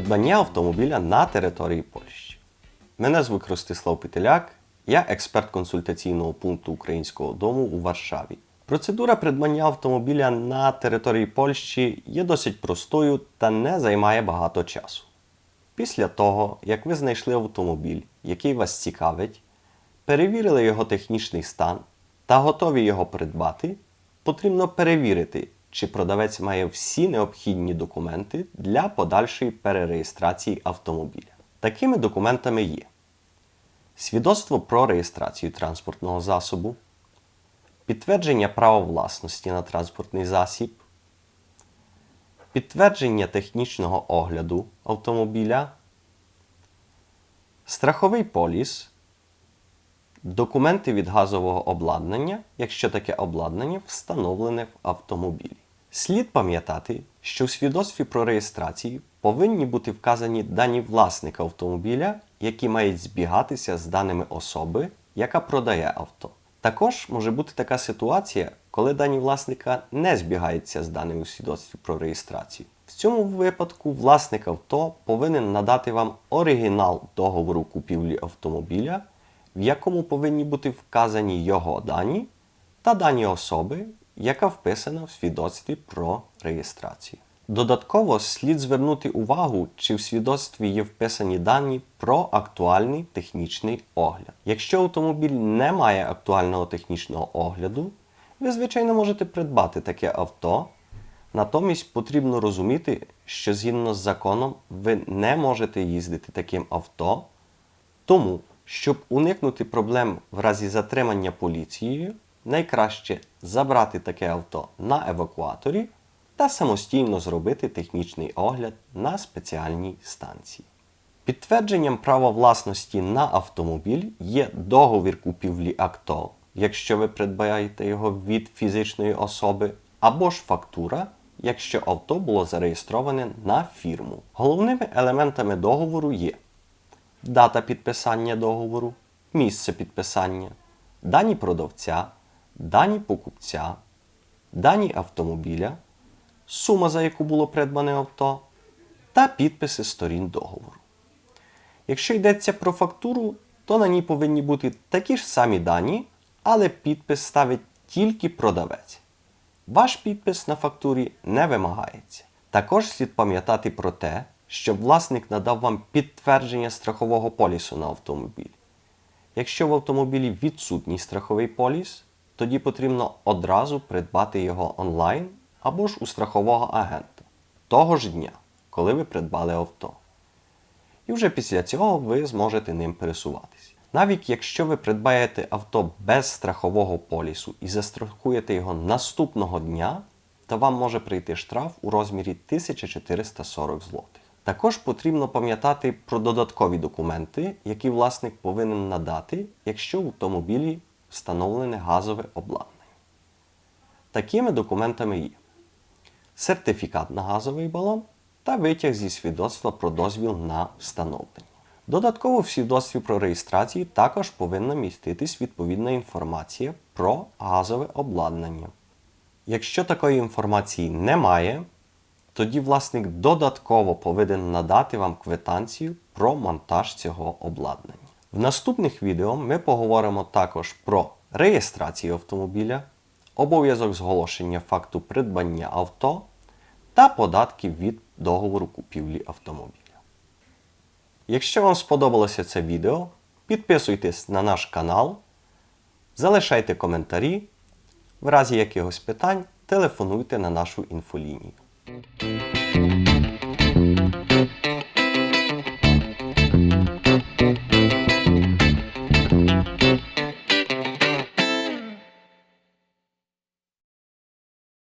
Придбання автомобіля на території Польщі. Мене звуть Ростислав Петеляк, я експерт консультаційного пункту Українського дому у Варшаві. Процедура придбання автомобіля на території Польщі є досить простою та не займає багато часу. Після того, як ви знайшли автомобіль, який вас цікавить, перевірили його технічний стан та готові його придбати, потрібно перевірити, чи продавець має всі необхідні документи для подальшої перереєстрації автомобіля. Такими документами є свідоцтво про реєстрацію транспортного засобу, підтвердження права власності на транспортний засіб, підтвердження технічного огляду автомобіля, страховий поліс, документи від газового обладнання, якщо таке обладнання встановлене в автомобілі. Слід пам'ятати, що в свідоцтві про реєстрацію повинні бути вказані дані власника автомобіля, які мають збігатися з даними особи, яка продає авто. Також може бути така ситуація, коли дані власника не збігаються з даними у свідоцтві про реєстрацію. В цьому випадку власник авто повинен надати вам оригінал договору купівлі автомобіля, в якому повинні бути вказані його дані та дані особи, яка вписана в свідоцтві про реєстрацію. Додатково слід звернути увагу, чи в свідоцтві є вписані дані про актуальний технічний огляд. Якщо автомобіль не має актуального технічного огляду, ви, звичайно, можете придбати таке авто. Натомість потрібно розуміти, що згідно з законом ви не можете їздити таким авто, тому, щоб уникнути проблем в разі затримання поліцією, найкраще забрати таке авто на евакуаторі та самостійно зробити технічний огляд на спеціальній станції. Підтвердженням права власності на автомобіль є договір купівлі АКТО, якщо ви придбаєте його від фізичної особи, або ж фактура, якщо авто було зареєстроване на фірму. Головними елементами договору є дата підписання договору, місце підписання, дані продавця, дані покупця, дані автомобіля, сума, за яку було придбане авто, та підписи сторін договору. Якщо йдеться про фактуру, то на ній повинні бути такі ж самі дані, але підпис ставить тільки продавець. Ваш підпис на фактурі не вимагається. Також слід пам'ятати про те, щоб власник надав вам підтвердження страхового полісу на автомобіль. Якщо в автомобілі відсутній страховий поліс, тоді потрібно одразу придбати його онлайн або ж у страхового агента того ж дня, коли ви придбали авто. І вже після цього ви зможете ним пересуватися. Навіть якщо ви придбаєте авто без страхового полісу і застрахуєте його наступного дня, то вам може прийти штраф у розмірі 1440 злотих. Також потрібно пам'ятати про додаткові документи, які власник повинен надати, якщо в автомобілі встановлене газове обладнання. Такими документами є сертифікат на газовий балон та витяг зі свідоцтва про дозвіл на встановлення. Додатково в свідоцтві про реєстрацію також повинна міститись відповідна інформація про газове обладнання. Якщо такої інформації немає, тоді власник додатково повинен надати вам квитанцію про монтаж цього обладнання. В наступних відео ми поговоримо також про реєстрацію автомобіля, обов'язок зголошення факту придбання авто та податки від договору купівлі автомобіля. Якщо вам сподобалося це відео, підписуйтесь на наш канал, залишайте коментарі. В разі якихось питань телефонуйте на нашу інфолінію.